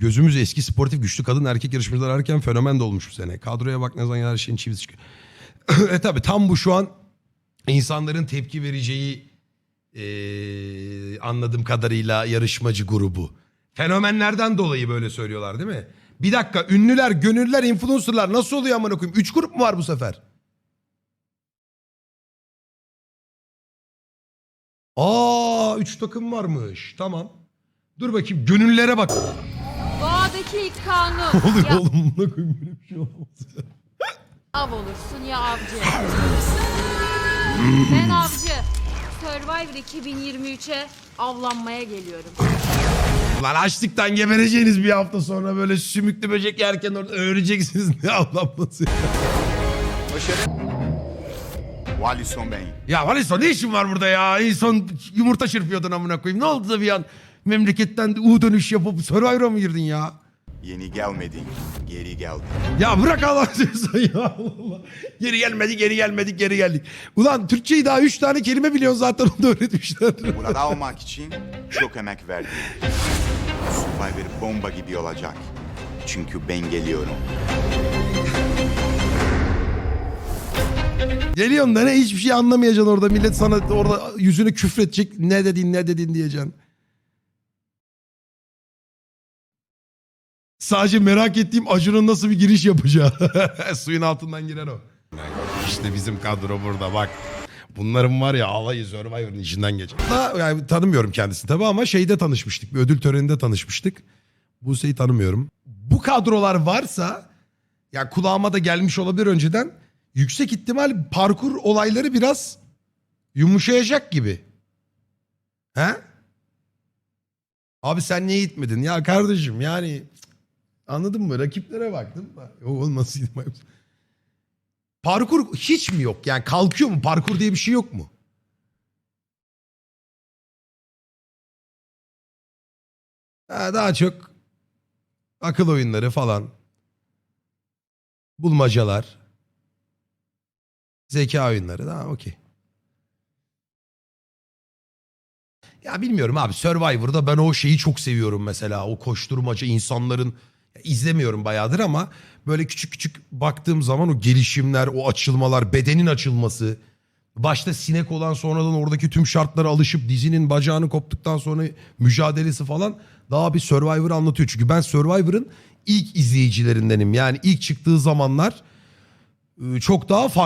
Gözümüz eski sportif güçlü kadın erkek yarışmacılar ararken fenomen de olmuş bu sene. Kadroya bak ne zaman her şeyin çivisi çıkıyor. e tabi tam bu şu an insanların tepki vereceği eee, anladığım kadarıyla yarışmacı grubu. Fenomenlerden dolayı böyle söylüyorlar değil mi? Bir dakika ünlüler, gönüllüler, influencerlar nasıl oluyor amına koyayım? Üç grup mu var bu sefer? Aa üç takım varmış. Tamam. Dur bakayım gönüllere bak. Doğadaki ilk kanun. Ne oluyor ya oğlum? Buna koyayım böyle bir şey olmaz. av olursun ya avcı. ben avcı. Survivor 2023'e avlanmaya geliyorum. Lan açlıktan gebereceğiniz bir hafta sonra böyle sümüklü böcek yerken orada öğreneceksiniz ne avlanması. Başarı. Wallison Bey. Ya Valiso ne işin var burada ya? En son yumurta çırpıyordun amına koyayım. Ne oldu da bir an memleketten U dönüş yapıp Survivor'a mı girdin ya? Yeni gelmedin, geri geldin. Ya bırak Allah seversen ya Allah. Geri gelmedik, geri gelmedik, geri geldik. Ulan Türkçeyi daha üç tane kelime biliyorsun zaten onu da öğretmişler. Burada almak için çok emek verdim. Survivor bomba gibi olacak. Çünkü ben geliyorum. Geliyorsun da ne hiçbir şey anlamayacaksın orada. Millet sana orada yüzünü küfredecek. Ne dedin ne dedin diyeceksin. Sadece merak ettiğim Acun'un nasıl bir giriş yapacağı. Suyun altından girer o. İşte bizim kadro burada bak. Bunların var ya alayı Survivor'ın içinden geçer. Da, yani tanımıyorum kendisini tabii ama şeyde tanışmıştık. Bir ödül töreninde tanışmıştık. Buse'yi tanımıyorum. Bu kadrolar varsa ya kulağıma da gelmiş olabilir önceden. Yüksek ihtimal parkur olayları biraz yumuşayacak gibi. He? Abi sen niye gitmedin? Ya kardeşim yani anladın mı? Rakiplere baktım. O olmasıydı. Parkur hiç mi yok? Yani kalkıyor mu? Parkur diye bir şey yok mu? Ha, daha çok akıl oyunları falan. Bulmacalar. Zeka oyunları. Tamam okey. Ya bilmiyorum abi Survivor'da ben o şeyi çok seviyorum mesela. O koşturmaca insanların ya izlemiyorum bayağıdır ama böyle küçük küçük baktığım zaman o gelişimler, o açılmalar, bedenin açılması. Başta sinek olan sonradan oradaki tüm şartlara alışıp dizinin bacağını koptuktan sonra mücadelesi falan daha bir Survivor anlatıyor. Çünkü ben Survivor'ın ilk izleyicilerindenim. Yani ilk çıktığı zamanlar e, çok daha farklı